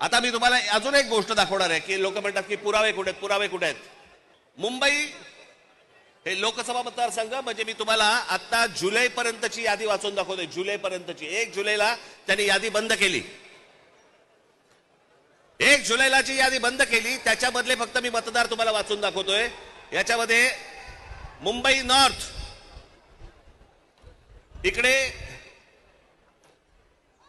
आता मी तुम्हाला अजून एक गोष्ट दाखवणार आहे की लोक म्हणतात की पुरावे कुठे आहेत पुरावे कुठे आहेत? मुंबई हे लोकसभा मतदारसंघ म्हणजे मी तुम्हाला आता जुलै पर्यंतची यादी वाचून दाखवतोय. जुलै पर्यंतची एक जुलैला त्यांनी यादी बंद केली. एक जुलैला जी यादी बंद केली त्याच्यामधले फक्त मी मतदार तुम्हाला वाचून दाखवतोय. याच्यामध्ये मुंबई नॉर्थ. इकडे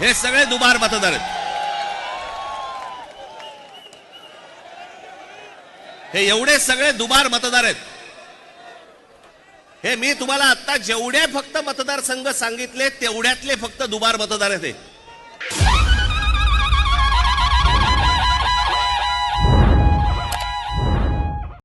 हे सगळे दुबार मतदार आहेत. हे एवढे सगळे दुबार मतदार आहेत. हे मी तुम्हाला आता जेवढे फक्त मतदारसंघ सांगितले तेवढ्यातले फक्त दुबार मतदार आहेत हे.